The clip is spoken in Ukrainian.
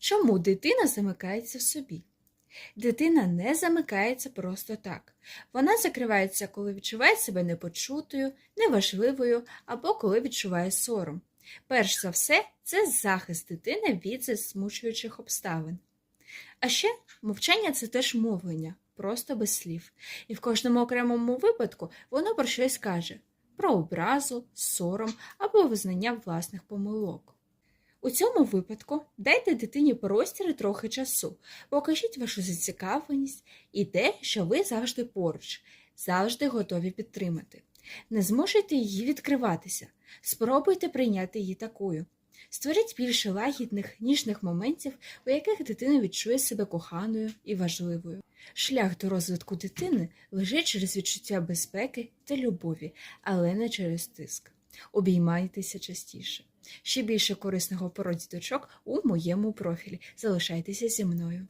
Чому дитина замикається в собі? Дитина не замикається просто так. Вона закривається, коли відчуває себе непочутою, неважливою або коли відчуває сором. Перш за все, це захист дитини від засмучуючих обставин. А ще мовчання це теж мовлення, просто без слів. І в кожному окремому випадку воно про щось каже про образу, сором або визнання власних помилок. У цьому випадку дайте дитині простір трохи часу, покажіть вашу зацікавленість і те, що ви завжди поруч, завжди готові підтримати. Не змушуйте її відкриватися, спробуйте прийняти її такою. Створіть більше лагідних, ніжних моментів, у яких дитина відчує себе коханою і важливою. Шлях до розвитку дитини лежить через відчуття безпеки та любові, але не через тиск. Обіймайтеся частіше. Ще більше корисного пород діточок у моєму профілі. Залишайтеся зі мною.